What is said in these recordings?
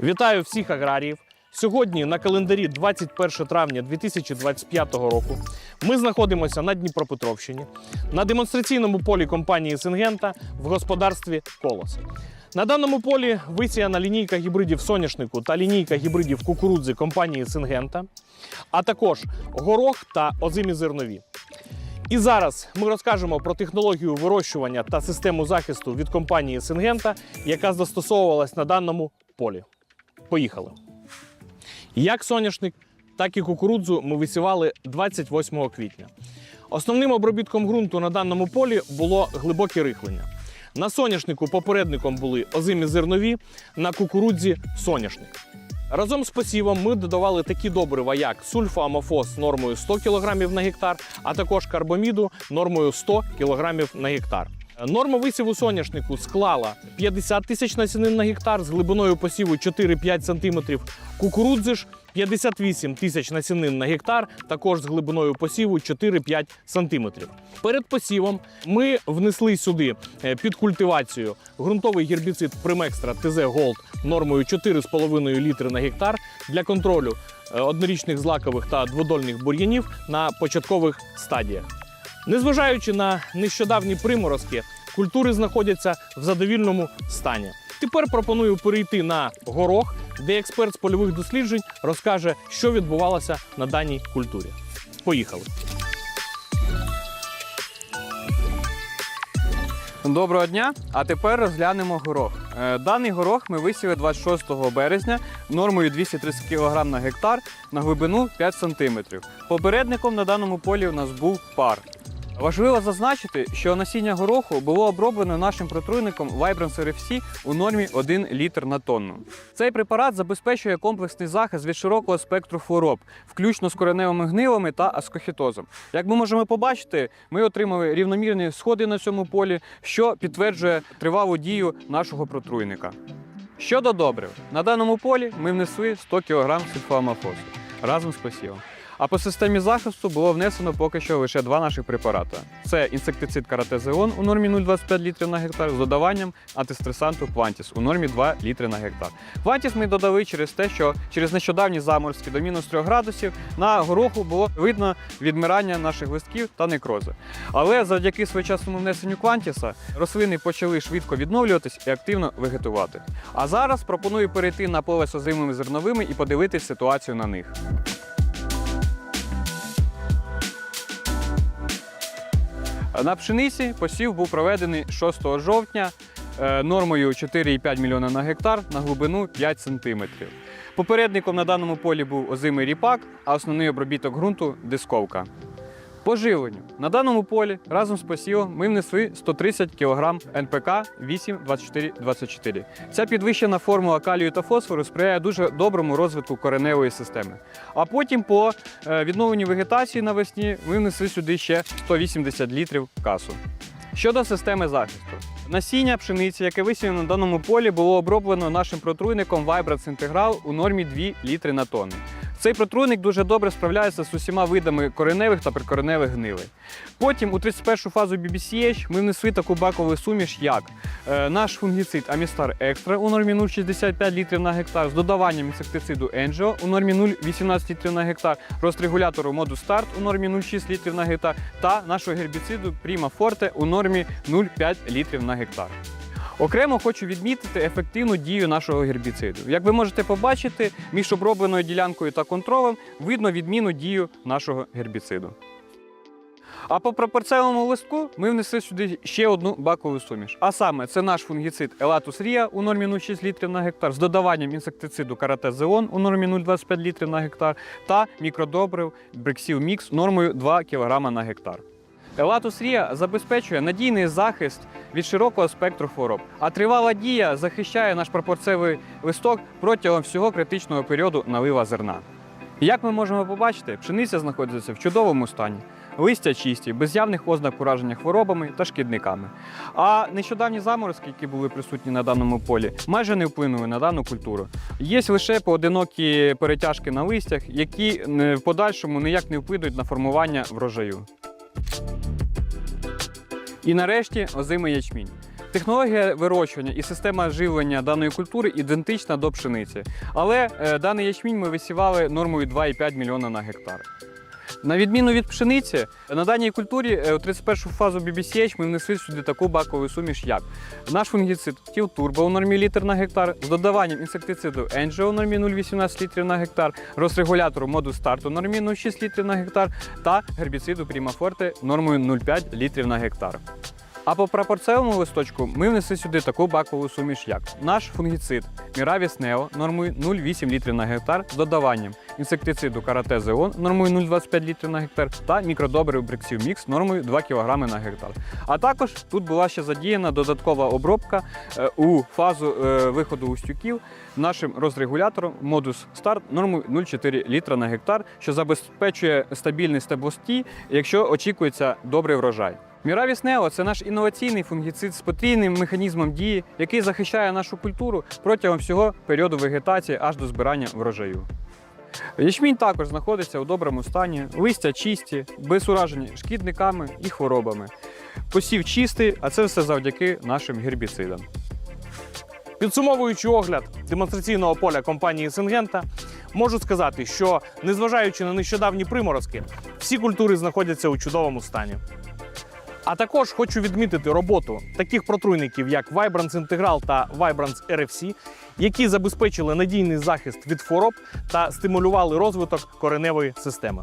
Вітаю всіх аграріїв. Сьогодні на календарі 21 травня 2025 року ми знаходимося на Дніпропетровщині на демонстраційному полі компанії Сингента в господарстві Колос. На даному полі висіяна лінійка гібридів соняшнику та лінійка гібридів кукурудзи компанії Сингента, а також горох та озимі зернові. І зараз ми розкажемо про технологію вирощування та систему захисту від компанії Сингента, яка застосовувалась на даному полі. Поїхали. Як соняшник, так і кукурудзу ми висівали 28 квітня. Основним обробітком ґрунту на даному полі було глибоке рихлення. На соняшнику попередником були озимі зернові, на кукурудзі соняшник. Разом з посівом ми додавали такі добрива, як сульфоамофос нормою 100 кг на гектар, а також карбоміду нормою 100 кг на гектар. Норма висіву соняшнику склала 50 тисяч насінин на гектар з глибиною посіву 4-5 см. Кукурудзи ж 58 тисяч насінин на гектар, також з глибиною посіву 4-5 см. Перед посівом ми внесли сюди е, під культивацію ґрунтовий гербіцид Примекстра ТЗ Голд нормою 4,5 літри на гектар для контролю е, однорічних злакових та дводольних бур'янів на початкових стадіях. Незважаючи на нещодавні приморозки, культури знаходяться в задовільному стані. Тепер пропоную перейти на горох, де експерт з польових досліджень розкаже, що відбувалося на даній культурі. Поїхали. Доброго дня! А тепер розглянемо горох. Е, Даний горох ми висіли 26 березня нормою 230 кг на гектар на глибину 5 см. Попередником на даному полі у нас був пар. Важливо зазначити, що насіння гороху було оброблено нашим протруйником Vibrance RFC у нормі 1 літр на тонну. Цей препарат забезпечує комплексний захист від широкого спектру хвороб, включно з кореневими гнилами та аскохітозом. Як ми можемо побачити, ми отримали рівномірні сходи на цьому полі, що підтверджує тривалу дію нашого протруйника. Щодо добрив, на даному полі ми внесли 100 кг сульфоамофосу разом з посівом. А по системі захисту було внесено поки що лише два наших препарати: це інсектицид каратезеон у нормі 0,25 літрів на гектар з додаванням антистресанту Quantis у нормі 2 літри на гектар. Quantis ми додали через те, що через нещодавні заморозки до мінус 3 градусів на гороху було видно відмирання наших листків та некрози. Але завдяки своєчасному внесенню Quantis рослини почали швидко відновлюватись і активно вегетувати. А зараз пропоную перейти на поле з озимими зерновими і подивитись ситуацію на них. На пшениці посів був проведений 6 жовтня е, нормою 4,5 мільйона на гектар на глибину 5 см. Попередником на даному полі був озимий ріпак, а основний обробіток ґрунту дисковка. По живленню. На даному полі разом з посівом ми внесли 130 кг НПК 8-24-24. Ця підвищена формула калію та фосфору сприяє дуже доброму розвитку кореневої системи. А потім по е, відновленню вегетації навесні ми внесли сюди ще 180 літрів касу. Щодо системи захисту. Насіння пшениці, яке висіяно на даному полі, було оброблено нашим протруйником Vibrance Integral у нормі 2 літри на тонну. Цей протруйник дуже добре справляється з усіма видами кореневих та прикореневих гнилей. Потім у 31 фазу BBCH ми внесли таку бакову суміш, як е, наш фунгіцид Амістар Екстра у нормі 0,65 літрів на гектар з додаванням інсектициду Енджіо у нормі 0,18 літрів на гектар, розрегулятору моду старт у нормі 0,6 літрів на гектар та нашого гербіциду Prima Forte у нормі 0,5 літрів на гектар. Окремо хочу відмітити ефективну дію нашого гербіциду. Як ви можете побачити, між обробленою ділянкою та контролем видно відмінну дію нашого гербіциду. А по пропорційному листку ми внесли сюди ще одну бакову суміш. А саме це наш фунгіцид Elatus Ria у нормі 0,6 літрів на гектар з додаванням інсектициду Каратезеон у нормі 0,25 літрів на гектар та мікродобрив Brexil Mix нормою 2 кг на гектар. Елатус Рія забезпечує надійний захист від широкого спектру хвороб, а тривала дія захищає наш пропорцевий листок протягом всього критичного періоду налива зерна. Як ми можемо побачити, пшениця знаходиться в чудовому стані. Листя чисті, без явних ознак ураження хворобами та шкідниками. А нещодавні заморозки, які були присутні на даному полі, майже не вплинули на дану культуру. Є лише поодинокі перетяжки на листях, які е, в подальшому ніяк не вплинуть на формування врожаю. І нарешті озимий ячмінь. Технологія вирощування і система живлення даної культури ідентична до пшениці. Але е, даний ячмінь ми висівали нормою 2,5 мільйона на гектар. На відміну від пшениці, на даній культурі е, у 31 фазу BBCH ми внесли сюди таку бакову суміш, як наш фунгіцид Тіл Турбо у нормі літр на гектар, з додаванням інсектициду у нормі 0,18 літрів на гектар, розрегулятору моду старту нормі 0,6 літрів на гектар та гербіциду Прімафорте нормою 0,5 літрів на гектар. А по прапорцевому листочку ми внесли сюди таку бакову суміш, як наш фунгіцид Міравіс Нео нормою 0,8 літрів на гектар з додаванням інсектициду Карате Зеон нормою 0,25 літрів на гектар та мікродобрив Брексів Мікс нормою 2 кг на гектар. А також тут була ще задіяна додаткова обробка е, у фазу е, виходу устюків нашим розрегулятором модус старт нормою 0,4 літра на гектар, що забезпечує стабільний стеблості, якщо очікується добрий врожай. Міравіс Нео це наш інноваційний фунгіцид з потрійним механізмом дії, який захищає нашу культуру протягом всього періоду вегетації аж до збирання врожаю. Ячмінь також знаходиться у доброму стані, листя чисті, без ураження шкідниками і хворобами. Посів чистий, а це все завдяки нашим гербіцидам. Підсумовуючи огляд демонстраційного поля компанії Сингента, можу сказати, що незважаючи на нещодавні приморозки, всі культури знаходяться у чудовому стані. А також хочу відмітити роботу таких протруйників, як Vibrance Integral та Vibrance RFC, які забезпечили надійний захист від хвороб та стимулювали розвиток кореневої системи.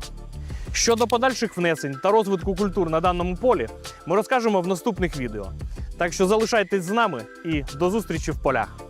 Щодо подальших внесень та розвитку культур на даному полі, ми розкажемо в наступних відео. Так що залишайтесь з нами і до зустрічі в полях.